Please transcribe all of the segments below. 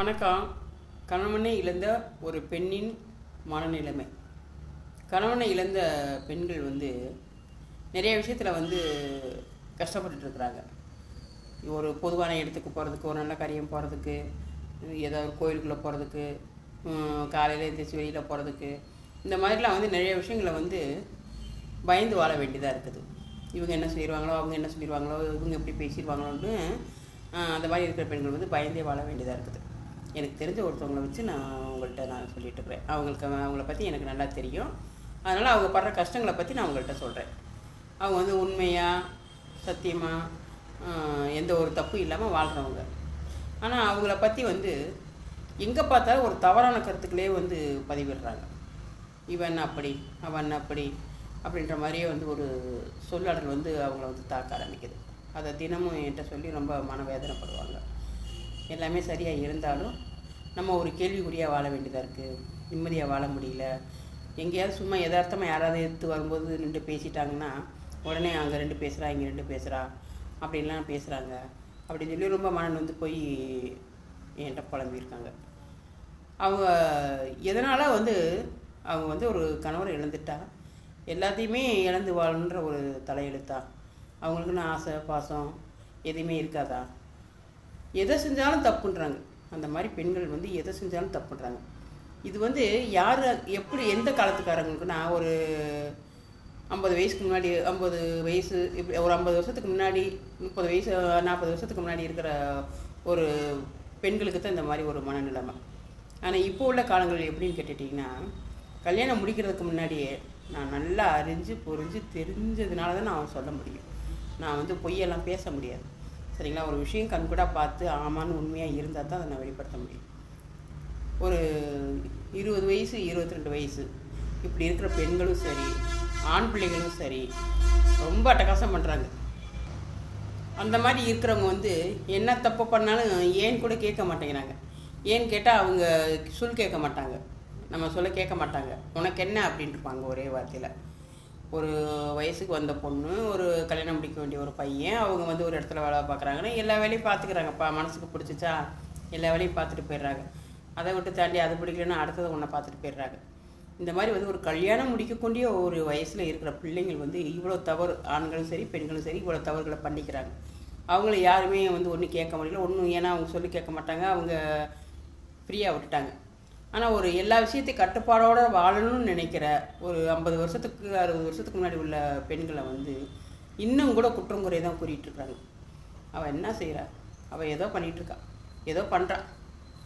வணக்கம். கணவனை இழந்த ஒரு பெண்ணின் மனநிலைமை. கணவனை இழந்த பெண்கள் வந்து நிறைய விஷயத்தில் வந்து கஷ்டப்பட்டுருக்குறாங்க இருக்கிறாங்க. ஒரு பொதுவான இடத்துக்கு போகிறதுக்கு ஒரு நல்ல காரியம் போகிறதுக்கு ஏதாவது ஒரு கோயிலுக்குள்ளே போகிறதுக்கு காலையில் எழுந்திரிச்சு வெளியில் போகிறதுக்கு இந்த மாதிரிலாம் வந்து நிறைய விஷயங்களை வந்து பயந்து வாழ வேண்டியதாக இருக்குது. இவங்க என்ன சொல்லிடுவாங்களோ அவங்க என்ன சொல்லிடுவாங்களோ இவங்க எப்படி பேசிடுவாங்களோன்னு அந்த மாதிரி இருக்கிற பெண்கள் வந்து பயந்தே வாழ வேண்டியதாக இருக்குது. எனக்கு தெரிஞ்ச ஒருத்தவங்களை வச்சு நான் உங்கள்கிட்ட நான் சொல்லிட்டு இருக்கிறேன் அவங்களுக்கு அவங்கள பற்றி எனக்கு நல்லா தெரியும். அதனால் அவங்க படுற கஷ்டங்களை பற்றி நான் அவங்கள்ட்ட சொல்கிறேன் அவங்க வந்து உண்மையாக சத்தியமாக எந்த ஒரு தப்பும் இல்லாமல் வாழ்கிறவங்க ஆனால் அவங்கள பற்றி வந்து எங்கே பார்த்தாலும் ஒரு தவறான கருத்துக்களே வந்து பதிவிடுறாங்க. இவன் அப்படி அவன் அப்படி அப்படின்ற மாதிரியே வந்து ஒரு சொல்லாடல் வந்து அவங்கள வந்து தாக்க ஆரம்பிக்குது. அதை தினமும் என்கிட்ட சொல்லி ரொம்ப மனவேதனைப்படுவாங்க. எல்லாமே சரியாக இருந்தாலும் நம்ம ஒரு கேள்விக்குறியாக வாழ வேண்டியதாக இருக்குது நிம்மதியாக வாழ முடியல. எங்கேயாவது சும்மா யதார்த்தமாக யாராவது எடுத்து வரும்போது நின்று பேசிட்டாங்கன்னா உடனே அங்கே ரெண்டு பேசுகிறா இங்கே ரெண்டு பேசுகிறா அப்படின்லாம் பேசுகிறாங்க அப்படின்னு சொல்லி ரொம்ப மனம் வந்து போய் என்கிட்ட புலம்பியிருக்காங்க. அவங்க எதனால் வந்து அவங்க வந்து ஒரு கணவரை இழந்துட்டா? எல்லாத்தையுமே இழந்து வாழணுன்ற ஒரு தலையெழுத்தா? அவங்களுக்குன்னு ஆசை பாசம் எதுவுமே இருக்காதா? எதை செஞ்சாலும் தப்புன்றாங்க. அந்த மாதிரி பெண்கள் வந்து எதை செஞ்சாலும் தப்புன்றாங்க. இது வந்து யார் எப்படி எந்த காலத்துக்காரங்களுக்கு நான் ஒரு ஐம்பது வயசுக்கு முன்னாடி ஐம்பது வயசு இப்படி ஒரு ஐம்பது வருஷத்துக்கு முன்னாடி முப்பது வயசு நாற்பது வருஷத்துக்கு முன்னாடி இருக்கிற ஒரு பெண்களுக்கு தான் இந்த மாதிரி ஒரு மனநிலைமை. ஆனால் இப்போ உள்ள காலங்கள் எப்படின்னு கேட்டுட்டிங்கன்னா கல்யாணம் முடிக்கிறதுக்கு முன்னாடியே நான் நல்லா அறிஞ்சு புரிஞ்சு தெரிஞ்சதுனால தான் நான் சொல்ல முடியும். நான் வந்து பொய்யெல்லாம் பேச முடியாது. சரிங்களா ஒரு விஷயம் கண்கூடாக பார்த்து ஆமான்னு உண்மையாக இருந்தால் தான் அதை நான் வெளிப்படுத்த முடியும். ஒரு இருபது வயசு இருபத்தி ரெண்டு வயசு. இப்படி இருக்கிற பெண்களும் சரி ஆண் பிள்ளைகளும் சரி ரொம்ப அட்டகாசம் பண்ணுறாங்க அந்த மாதிரி இருக்கிறவங்க வந்து என்ன தப்பு பண்ணாலும் ஏன் கூட கேட்க மாட்டேங்கிறாங்க. ஏன்னு கேட்டால் அவங்க சொல் கேட்க மாட்டாங்க. நம்ம சொல்ல கேட்க மாட்டாங்க. உனக்கு என்ன அப்படின்ட்டுருப்பாங்க ஒரே வார்த்தையில். ஒரு வயசுக்கு வந்த பொண்ணு ஒரு கல்யாணம் முடிக்க வேண்டிய ஒரு பையன் அவங்க வந்து ஒரு இடத்துல வேலை பார்க்குறாங்கன்னா எல்லா வேலையும் பார்த்துக்கிறாங்கப்பா மனசுக்கு பிடிச்சிச்சா எல்லா வேலையும் பார்த்துட்டு போயிடுறாங்க. அதை விட்டு தாண்டி அது பிடிக்கலன்னா அடுத்தது ஒன்றை பார்த்துட்டு போயிடுறாங்க. இந்த மாதிரி வந்து ஒரு கல்யாணம் முடிக்கக்கூடிய ஒரு வயசில் இருக்கிற பிள்ளைங்கள் வந்து இவ்வளோ தவறு ஆண்களும் சரி பெண்களும் சரி இவ்வளோ தவறுகளை பண்ணிக்கிறாங்க. அவங்கள யாருமே வந்து ஒன்றும் கேட்க முடியல. ஒன்றும் ஏன்னா அவங்க சொல்லி கேட்க மாட்டாங்க. அவங்க ஃப்ரீயாக விட்டுட்டாங்க. ஆனால் ஒரு எல்லா விஷயத்தையும் கட்டுப்பாடோடு வாழணும்னு நினைக்கிற ஒரு ஐம்பது வருஷத்துக்கு அறுபது வருஷத்துக்கு முன்னாடி உள்ள பெண்களை வந்து இன்னும் கூட குற்றம் குறை தான் கூறிட்டு இருக்காங்க. அவள் என்ன செய்கிறா அவள் ஏதோ பண்ணிகிட்ருக்கா ஏதோ பண்ணுறா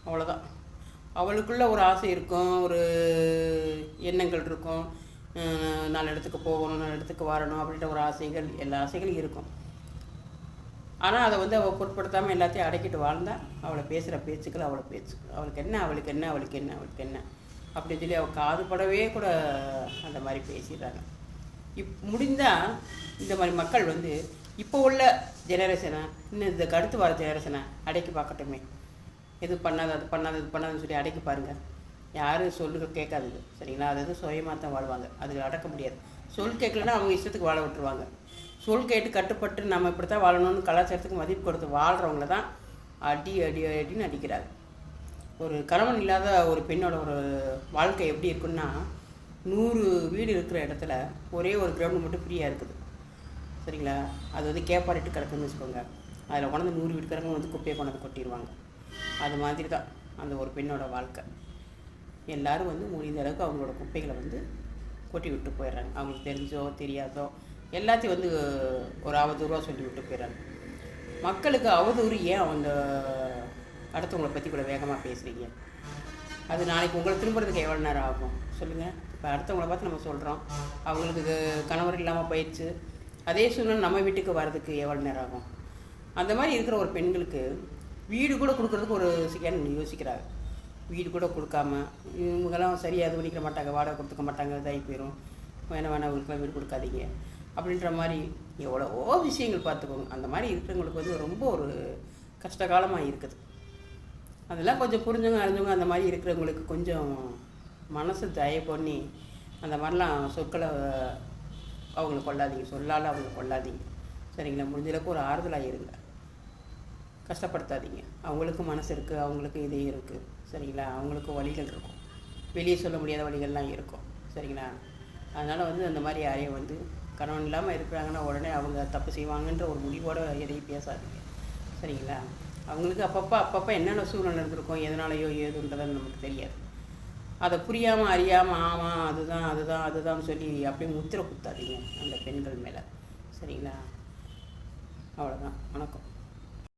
அவ்வளோதான் அவளுக்குள்ள ஒரு ஆசை இருக்கும். ஒரு எண்ணங்கள் இருக்கும். நாலு இடத்துக்கு போகணும் நாலு இடத்துக்கு வரணும் அப்படின்ற ஒரு ஆசைகள் எல்லா ஆசைகளும் இருக்கும். ஆனால் அதை வந்து அவள் பொருட்படுத்தாமல் எல்லாத்தையும் அடக்கிட்டு வாழ்ந்தா அவளை பேசுகிற பேச்சுக்கள் அவளை பேச்சு அவளுக்கு என்ன அவளுக்கு என்ன அவளுக்கு என்ன அவளுக்கு என்ன அப்படின்னு சொல்லி அவள் காதுபடவே கூட அந்த மாதிரி பேசிடுறாங்க. இப் முடிந்தால் இந்த மாதிரி மக்கள் வந்து இப்போ உள்ள ஜெனரேஷனை இன்னும் இதுக்கு அடுத்து வர ஜெனரேஷனை அடக்கி பார்க்கட்டுமே. எது பண்ணாது அது பண்ணாது இது பண்ணாதுன்னு சொல்லி அடக்கி பாருங்கள் யாரும் சொல்லுக கேட்காதுங்க. சரிங்களா? அது வந்து சுயமாக தான் வாழ்வாங்க. அதுக்கு அடக்க முடியாது. சொல் கேட்கலன்னா அவங்க இஷ்டத்துக்கு வாழ விட்டுருவாங்க. சொல் கேட்டு கட்டுப்பட்டு நம்ம இப்படி தான் வாழணும்னு கலாச்சாரத்துக்கு மதிப்பு கொடுத்து வாழ்கிறவங்கள தான் அடி அடி அடின்னு அடிக்கிறாரு ஒரு கணவன் இல்லாத ஒரு பெண்ணோட ஒரு வாழ்க்கை எப்படி இருக்குன்னா நூறு வீடு இருக்கிற இடத்துல ஒரே ஒரு கிரவுண்டு மட்டும் ஃப்ரீயாக இருக்குது. சரிங்களா? அது வந்து கேப்பாரிட்டு கிடக்குன்னு வச்சுக்கோங்க. அதில் கொண்டாந்து நூறு வீட்டுக்காரங்க வந்து குப்பையை கொண்டாந்து கொட்டிடுவாங்க அது மாதிரி தான் அந்த ஒரு பெண்ணோட வாழ்க்கை. எல்லோரும் வந்து முடிந்த அளவுக்கு அவங்களோட குப்பைகளை வந்து கொட்டி விட்டு போயிடுறாங்க. அவங்களுக்கு தெரிஞ்சோ தெரியாதோ எல்லாத்தையும் வந்து ஒரு அவதூறாக சொல்லி விட்டு போயிடுறாங்க. மக்களுக்கு அவதூறு ஏன் அந்த அடுத்தவங்களை பற்றி கூட வேகமாக பேசுகிறீங்க அது நாளைக்கு உங்களை திரும்புறதுக்கு எவ்வளோ நேரம் ஆகும்? சொல்லுங்கள் இப்போ அடுத்தவங்களை பார்த்து நம்ம சொல்கிறோம் அவங்களுக்கு கணவர் இல்லாமல் போயிடுச்சு. அதே சூழ்நிலை நம்ம வீட்டுக்கு வர்றதுக்கு எவ்வளோ நேரம் ஆகும்? அந்த மாதிரி இருக்கிற ஒரு பெண்களுக்கு வீடு கூட கொடுக்குறதுக்கு ஒரு சிக்கன் யோசிக்கிறாங்க. வீடு கூட கொடுக்காம இவங்கெல்லாம் சரியாக இது பண்ணிக்க மாட்டாங்க வாடகை கொடுத்துக்க மாட்டாங்க இதாகி போயிடும் வேணாம் வேணாம் அவங்களுக்குலாம் வீடு கொடுக்காதீங்க. அப்படின்ற மாதிரி எவ்வளவோ விஷயங்கள் பார்த்துக்கோங்க. அந்த மாதிரி இருக்கிறவங்களுக்கு வந்து ரொம்ப ஒரு கஷ்டகாலமாக இருக்குது. அதெல்லாம் கொஞ்சம் புரிஞ்சவங்க அறிஞ்சவங்க அந்த மாதிரி இருக்கிறவங்களுக்கு கொஞ்சம் மனசு தயவு பண்ணி அந்த மாதிரிலாம் சொற்களை அவங்களை கொள்ளாதீங்க. சொல்லால் அவங்களை கொள்ளாதீங்க. சரிங்களா? முடிஞ்ச அளவுக்கு ஒரு ஆறுதலாக இருங்க. கஷ்டப்படுத்தாதீங்க. அவங்களுக்கும் மனசு இருக்குது அவங்களுக்கும் இதே இருக்குது சரிங்களா? அவங்களுக்கும் வழிகள் இருக்கும். வெளியே சொல்ல முடியாத வழிகள்லாம் இருக்கும். சரிங்களா? அதனால் வந்து அந்த மாதிரி யாரையும் வந்து கணவன் இல்லாமல் இருக்கிறாங்கன்னா உடனே அவங்க தப்பு செய்வாங்கன்ற ஒரு முடிவோடு எதையும் பேசாதீங்க. சரிங்களா? அவங்களுக்கு அப்பப்போ அப்பப்போ என்னென்ன சூழ்நிலை இருந்திருக்கும் எதனாலையோ ஏதுன்றதை நமக்கு தெரியாது. அதை புரியாமல் அறியாமல் ஆமாம் அதுதான் அதுதான் அதுதான் சொல்லி அப்படியே முத்திரை குத்தாதீங்க அந்த பெண்கள் மேலே. சரிங்களா? அவ்வளோதான் வணக்கம்.